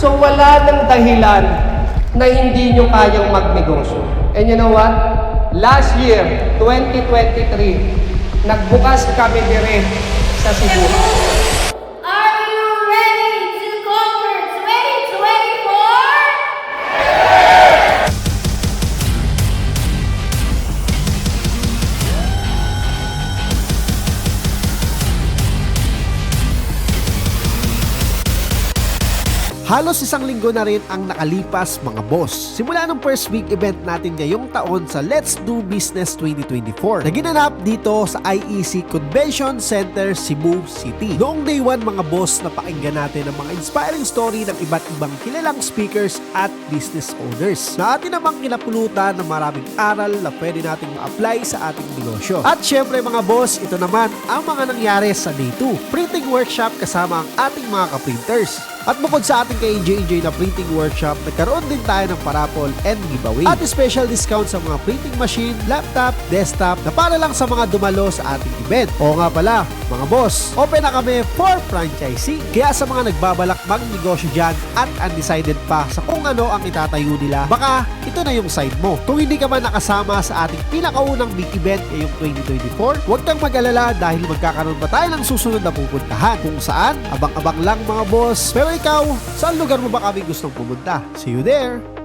So wala ng dahilan na hindi nyo kayang magnegosyo. And you know what? Last year, 2023, nagbukas kami dire sa Cebu. Halos isang linggo na rin ang nakalipas mga boss. Simula ng first big event natin ngayong taon sa Let's Do Business 2024 na ginanap dito sa IEC Convention Center, Cebu City. Noong day 1 mga boss, napakinggan natin ang mga inspiring story ng iba't ibang kilalang speakers at business owners na atin namang kinapulutan ng maraming aral na pwede nating ma-apply sa ating negosyo. At syempre mga boss, ito naman ang mga nangyari sa day 2. Printing workshop kasama ang ating mga ka-printers. At bukod sa ating ka-enjoy-enjoy na printing workshop, nagkaroon din tayo ng parapol and giveaway. At special discount sa mga printing machine, laptop, desktop na para lang sa mga dumalo sa ating event. Oo nga pala, mga boss, open na kami for franchising. Kaya sa mga nagbabalak magnegosyo dyan at undecided pa sa kung ano ang itatayo nila, baka ito na yung side mo. Kung hindi ka man nakasama sa ating pinakaunang big event ngayong 2024, huwag kang mag-alala dahil magkakaroon pa tayo ng susunod na pupuntahan. Kung saan, abang-abang lang mga boss. Pero ikaw, saan lugar mo ba kami gustong pumunta? See you there!